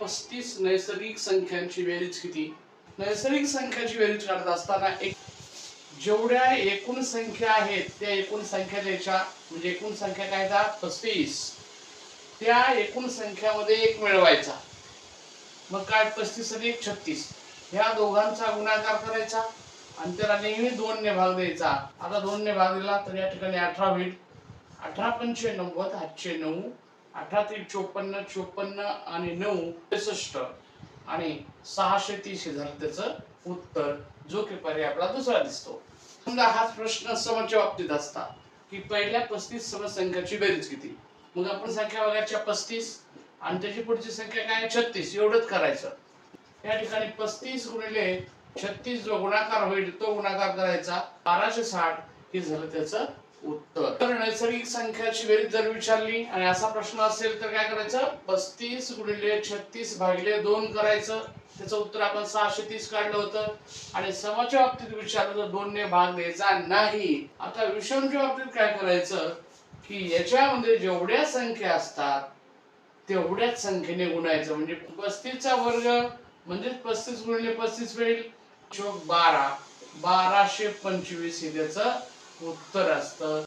पस्तीस नैसर्गिक संख्यांची बेरीज किती? नैसर्गिक संख्याची बेरीज काढत असताना एक जेवढ्या एकूण संख्या आहेत त्या एकूण संख्या द्यायच्या म्हणजे एकूण संख्या काय त्या पस्तीस. त्या एकूण संख्यामध्ये एक मिळवायचा. मग काय? पस्तीस आणि एक छत्तीस. ह्या दोघांचा गुणाकार करायचा. आणि त्याला नेहमी दोनने भाग द्यायचा. आता दोनने भाग दिला तर या ठिकाणी अठरा होईल. अठरा पंचे नव्वद आठशे नऊ. अठरातील चोपन्न चोपन्न आणि नऊ त्रेसष्ट आणि सहाशे तीस हे झालं त्याचं उत्तर जो की पर्याय आपला दुसरा दिसतो. समजा हाच प्रश्न समच्या बाबतीत असता की पहिल्या पस्तीस समसंख्याची बेरीज किती? मग आपण संख्या बघायच्या पस्तीस आणि त्याची पुढची संख्या काय छत्तीस. एवढंच करायचं. या ठिकाणी पस्तीस गुणिले छत्तीस जो गुणाकार होईल तो गुणाकार करायचा बाराशे साठ. हे झालं त्याचं उत्तर. तर नैसर्गिक संख्याची बेरीज जर विचारली आणि असा प्रश्न असेल तर काय करायचं? पस्तीस गुणिले छत्तीस भागिले दोन करायचं. त्याचं उत्तर आपण सहाशे तीस काढलं होतं. आणि समाच्या बाबतीत विचारलं तर दोन ने भाग द्यायचा नाही. आता विषमच्या बाबतीत काय करायचं? की याच्यामध्ये जेवढ्या संख्या असतात तेवढ्याच संख्येने गुणायचं. म्हणजे पस्तीसचा वर्ग म्हणजे पस्तीस गुणिले पस्तीस होईल. चोक बारा. बाराशे पंचवीस हे त्याचं उत्तर असतं.